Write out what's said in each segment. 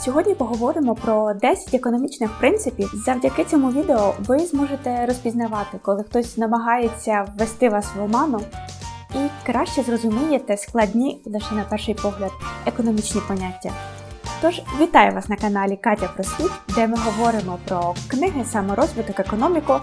Сьогодні поговоримо про 10 економічних принципів. Завдяки цьому відео ви зможете розпізнавати, коли хтось намагається ввести вас в оману, і краще зрозумієте складні лише на перший погляд економічні поняття. Тож вітаю вас на каналі Катя про світ, де ми говоримо про книги, саморозвиток, економіку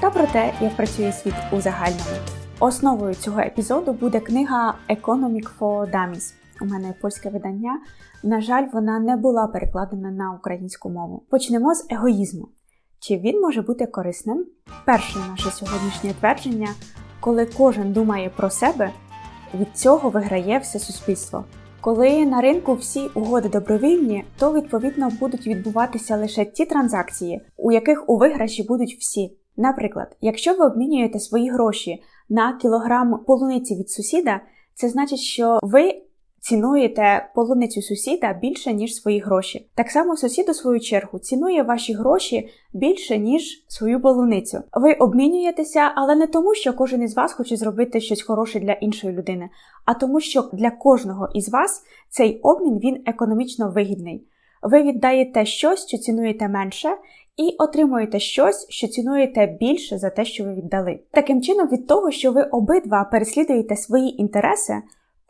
та про те, як працює світ у загальному. Основою цього епізоду буде книга Economic for Dummies. У мене польське видання. На жаль, вона не була перекладена на українську мову. Почнемо з егоїзму. Чи він може бути корисним? Перше наше сьогоднішнє твердження, коли кожен думає про себе, від цього виграє все суспільство. Коли на ринку всі угоди добровільні, то відповідно будуть відбуватися лише ті транзакції, у яких у виграші будуть всі. Наприклад, якщо ви обмінюєте свої гроші на кілограм полуниці від сусіда, це значить, що ви цінуєте полуницю сусіда більше, ніж свої гроші. Так само сусід, у свою чергу, цінує ваші гроші більше, ніж свою полуницю. Ви обмінюєтеся, але не тому, що кожен із вас хоче зробити щось хороше для іншої людини, а тому, що для кожного із вас цей обмін він економічно вигідний. Ви віддаєте щось, що цінуєте менше, і отримуєте щось, що цінуєте більше за те, що ви віддали. Таким чином, від того, що ви обидва переслідуєте свої інтереси,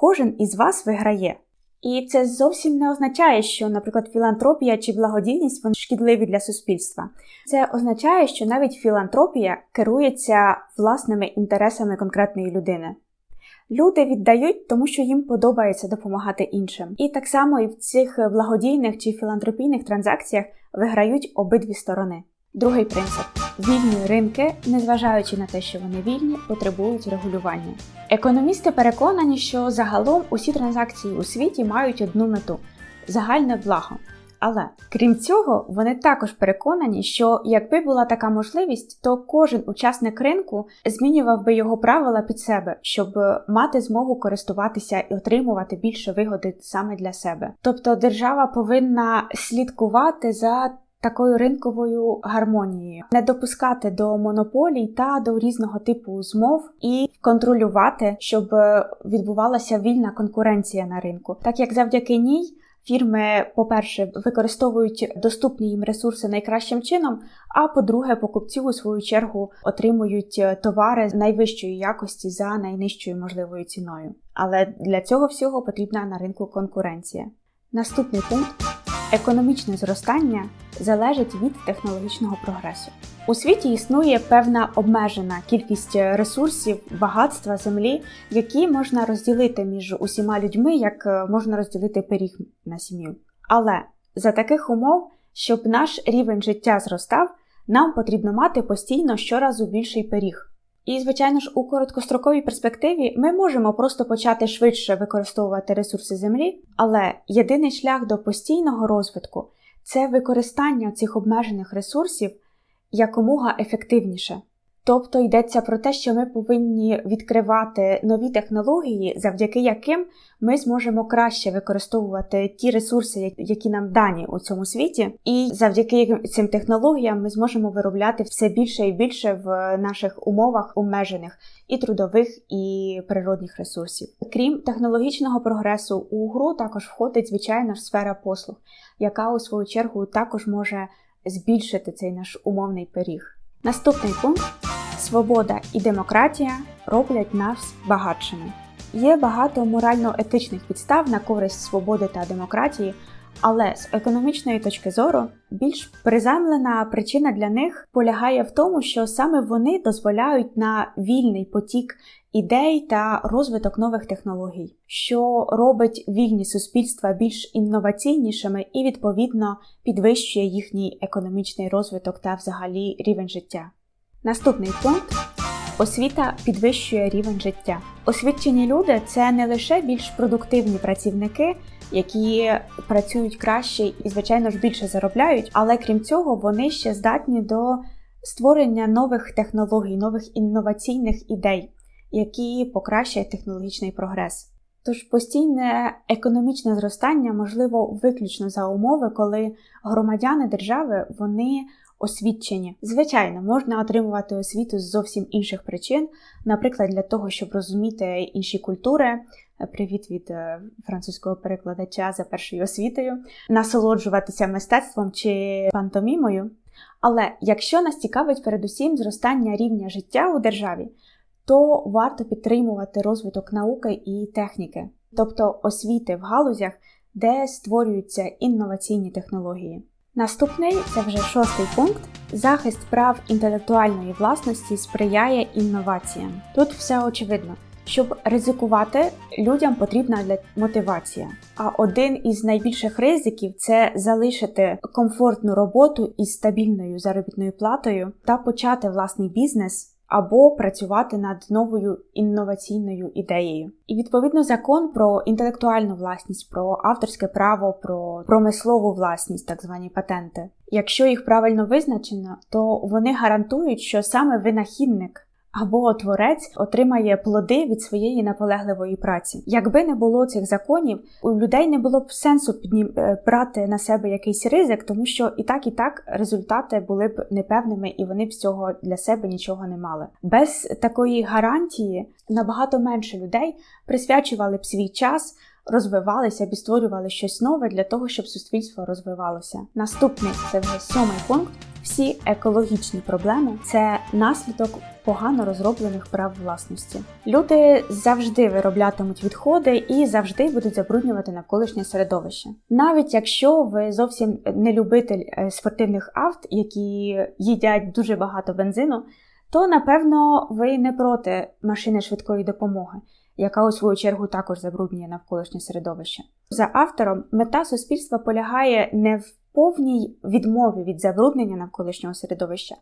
кожен із вас виграє. І це зовсім не означає, що, наприклад, філантропія чи благодійність вони шкідливі для суспільства. Це означає, що навіть філантропія керується власними інтересами конкретної людини. Люди віддають, тому що їм подобається допомагати іншим. І так само і в цих благодійних чи філантропійних транзакціях виграють обидві сторони. Другий принцип: вільні ринки, незважаючи на те, що вони вільні, потребують регулювання. Економісти переконані, що загалом усі транзакції у світі мають одну мету загальне благо. Але крім цього, вони також переконані, що якби була така можливість, то кожен учасник ринку змінював би його правила під себе, щоб мати змогу користуватися і отримувати більше вигоди саме для себе. Тобто держава повинна слідкувати за такою ринковою гармонією, не допускати до монополій та до різного типу змов і контролювати, щоб відбувалася вільна конкуренція на ринку, так як завдяки ній. Фірми, по-перше, використовують доступні їм ресурси найкращим чином, а по-друге, покупці у свою чергу отримують товари найвищої якості за найнижчою можливою ціною. Але для цього всього потрібна на ринку конкуренція. Наступний пункт економічне зростання залежить від технологічного прогресу. У світі існує певна обмежена кількість ресурсів, багатства землі, які можна розділити між усіма людьми, як можна розділити пиріг на сім'ю. Але за таких умов, щоб наш рівень життя зростав, нам потрібно мати постійно щоразу більший пиріг. І, звичайно ж, у короткостроковій перспективі ми можемо просто почати швидше використовувати ресурси землі, але єдиний шлях до постійного розвитку це використання цих обмежених ресурсів якомога ефективніше. Тобто йдеться про те, що ми повинні відкривати нові технології, завдяки яким ми зможемо краще використовувати ті ресурси, які нам дані у цьому світі, і завдяки цим технологіям ми зможемо виробляти все більше і більше в наших умовах обмежених і трудових, і природних ресурсів. Крім технологічного прогресу, у гру також входить звичайна ж сфера послуг, яка у свою чергу також може збільшити цей наш умовний пиріг. Наступний пункт свобода і демократія роблять нас багатшими. Є багато морально-етичних підстав на користь свободи та демократії, але з економічної точки зору більш приземлена причина для них полягає в тому, що саме вони дозволяють на вільний потік ідей та розвиток нових технологій, що робить вільні суспільства більш інноваційнішими і, відповідно, підвищує їхній економічний розвиток та взагалі рівень життя. Наступний пункт. Освіта підвищує рівень життя. Освічені люди це не лише більш продуктивні працівники, які працюють краще і, звичайно ж, більше заробляють, але крім цього, вони ще здатні до створення нових технологій, нових інноваційних ідей, які покращують технологічний прогрес. Тож постійне економічне зростання можливо виключно за умови, коли громадяни держави вони освічені. Звичайно, можна отримувати освіту з зовсім інших причин, наприклад, для того, щоб розуміти інші культури, Привіт від е, французького перекладача за першою освітою, насолоджуватися мистецтвом чи пантомімою. Але якщо нас цікавить передусім зростання рівня життя у державі, то варто підтримувати розвиток науки і техніки, тобто освіти в галузях, де створюються інноваційні технології. Наступний це вже шостий пункт. Захист прав інтелектуальної власності сприяє інноваціям. Тут все очевидно. Щоб ризикувати, людям потрібна для мотивація. А один із найбільших ризиків це залишити комфортну роботу із стабільною заробітною платою та почати власний бізнес або працювати над новою інноваційною ідеєю. І відповідно закон про інтелектуальну власність, про авторське право, про промислову власність, так звані патенти. Якщо їх правильно визначено, то вони гарантують, що саме винахідник або творець отримає плоди від своєї наполегливої праці. Якби не було цих законів, у людей не було б сенсу піднім... Е, брати на себе якийсь ризик, тому що і так, і так результати були б непевними, і вони б з цього для себе нічого не мали. Без такої гарантії набагато менше людей присвячували б свій час розвивалися і створювали щось нове для того, щоб суспільство розвивалося. Наступний це вже сьомий пункт. Всі екологічні проблеми це наслідок погано розроблених прав власності. Люди завжди вироблятимуть відходи і завжди будуть забруднювати навколишнє середовище. Навіть якщо ви зовсім не любитель е, спортивних авт, які їдять дуже багато бензину, то напевно ви не проти машини швидкої допомоги яка у свою чергу також забруднює навколишнє середовище. За автором, мета суспільства полягає не в повній відмові від забруднення навколишнього середовища,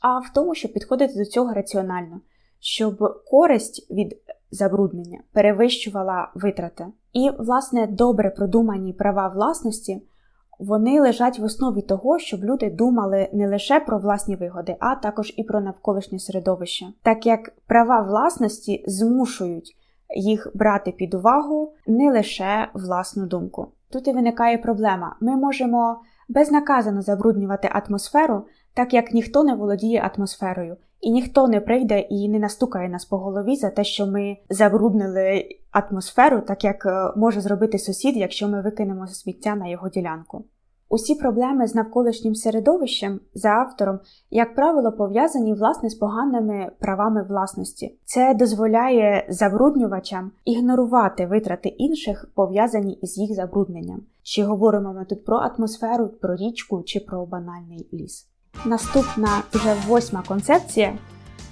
а в тому, щоб підходити до цього раціонально, щоб користь від забруднення перевищувала витрати. І, власне, добре продумані права власності. Вони лежать в основі того, щоб люди думали не лише про власні вигоди, а також і про навколишнє середовище, так як права власності змушують їх брати під увагу не лише власну думку. Тут і виникає проблема: ми можемо безнаказано забруднювати атмосферу, так як ніхто не володіє атмосферою, і ніхто не прийде і не настукає нас по голові за те, що ми забруднили атмосферу, так як е, може зробити сусід, якщо ми викинемо сміття на його ділянку. Усі проблеми з навколишнім середовищем за автором, як правило, пов'язані власне з поганими правами власності. Це дозволяє забруднювачам ігнорувати витрати інших, пов'язані із їх забрудненням. Чи говоримо ми тут про атмосферу, про річку чи про банальний ліс. Наступна вже восьма концепція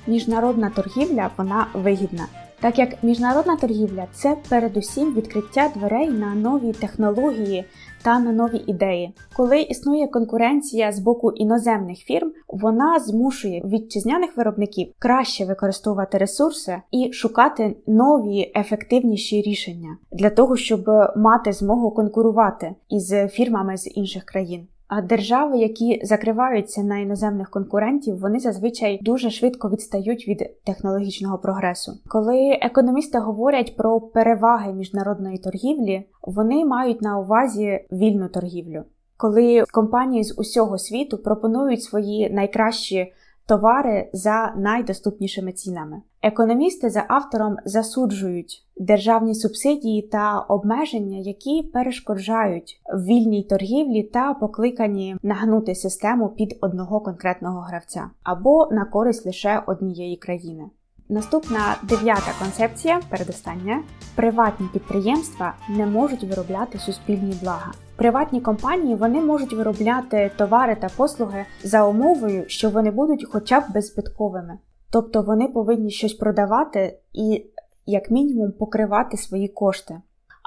міжнародна торгівля вона вигідна. Так як міжнародна торгівля це передусім відкриття дверей на нові технології та на нові ідеї. Коли існує конкуренція з боку іноземних фірм, вона змушує вітчизняних виробників краще використовувати ресурси і шукати нові ефективніші рішення для того, щоб мати змогу конкурувати із фірмами з інших країн. А держави, які закриваються на іноземних конкурентів, вони зазвичай дуже швидко відстають від технологічного прогресу. Коли економісти говорять про переваги міжнародної торгівлі, вони мають на увазі вільну торгівлю. Коли компанії з усього світу пропонують свої найкращі товари за найдоступнішими цінами. Економісти за автором засуджують державні субсидії та обмеження, які перешкоджають вільній торгівлі та покликані нагнути систему під одного конкретного гравця або на користь лише однієї країни. Наступна дев'ята концепція, передостання: приватні підприємства не можуть виробляти суспільні блага. Приватні компанії вони можуть виробляти товари та послуги за умовою, що вони будуть хоча б беззбитковими. Тобто вони повинні щось продавати і, як мінімум, покривати свої кошти.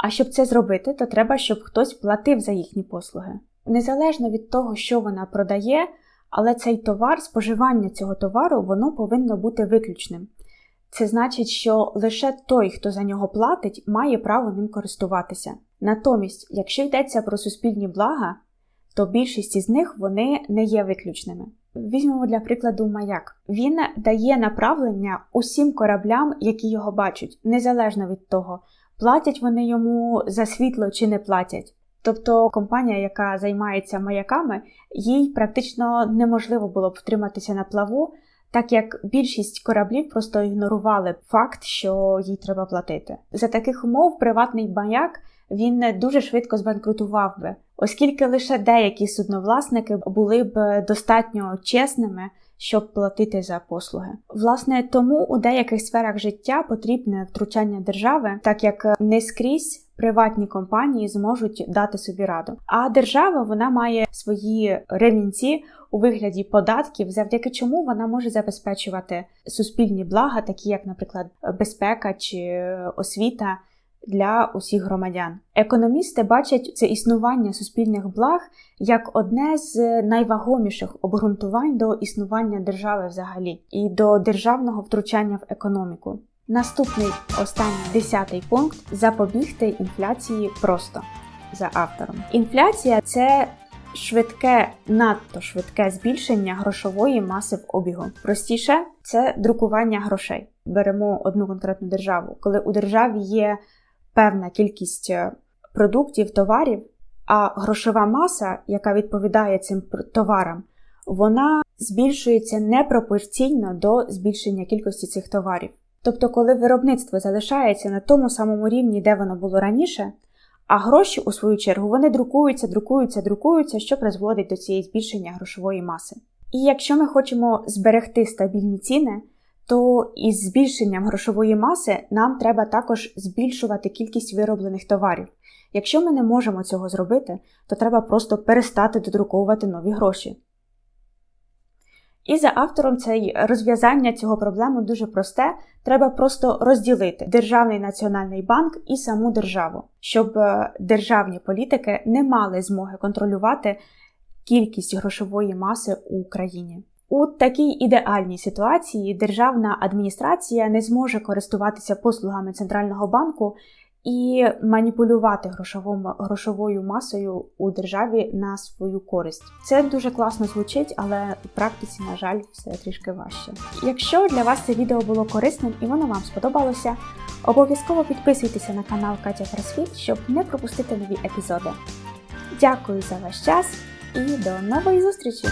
А щоб це зробити, то треба, щоб хтось платив за їхні послуги. Незалежно від того, що вона продає, але цей товар, споживання цього товару, воно повинно бути виключним. Це значить, що лише той, хто за нього платить, має право ним користуватися. Натомість, якщо йдеться про суспільні блага, то більшість із них вони не є виключними. Візьмемо для прикладу маяк. Він дає направлення усім кораблям, які його бачать, незалежно від того, платять вони йому за світло чи не платять. Тобто компанія, яка займається маяками, їй практично неможливо було б втриматися на плаву, так як більшість кораблів просто ігнорували факт, що їй треба платити. За таких умов приватний маяк він дуже швидко збанкрутував би, оскільки лише деякі судновласники були б достатньо чесними, щоб платити за послуги. Власне, тому у деяких сферах життя потрібне втручання держави, так як не скрізь. Приватні компанії зможуть дати собі раду. А держава вона має свої ремінці у вигляді податків, завдяки чому вона може забезпечувати суспільні блага, такі як, наприклад, безпека чи освіта для усіх громадян. Економісти бачать це існування суспільних благ як одне з найвагоміших обґрунтувань до існування держави взагалі і до державного втручання в економіку. Наступний останній десятий пункт запобігти інфляції просто за автором. Інфляція це швидке, надто швидке збільшення грошової маси в обігу. Простіше це друкування грошей. Беремо одну конкретну державу, коли у державі є певна кількість е, продуктів, товарів, а грошова маса, яка відповідає цим товарам, вона збільшується непропорційно до збільшення кількості цих товарів. Тобто, коли виробництво залишається на тому самому рівні, де воно було раніше, а гроші, у свою чергу, вони друкуються, друкуються, друкуються, що призводить до цієї збільшення грошової маси. І якщо ми хочемо зберегти стабільні ціни, то із збільшенням грошової маси нам треба також збільшувати кількість вироблених товарів. Якщо ми не можемо цього зробити, то треба просто перестати додруковувати нові гроші. І за автором цей розв'язання цього проблеми дуже просте. Треба просто розділити Державний національний банк і саму державу, щоб е, державні політики не мали змоги контролювати кількість грошової маси у Україні. У такій ідеальній ситуації державна адміністрація не зможе користуватися послугами центрального банку і маніпулювати грошовою масою у державі на свою користь. Це дуже класно звучить, але у практиці, на жаль, все трішки важче. Якщо для вас це відео було корисним і воно вам сподобалося, обов'язково підписуйтеся на канал Катя Красвіт, щоб не пропустити нові епізоди. Дякую за ваш час і до нової зустрічі!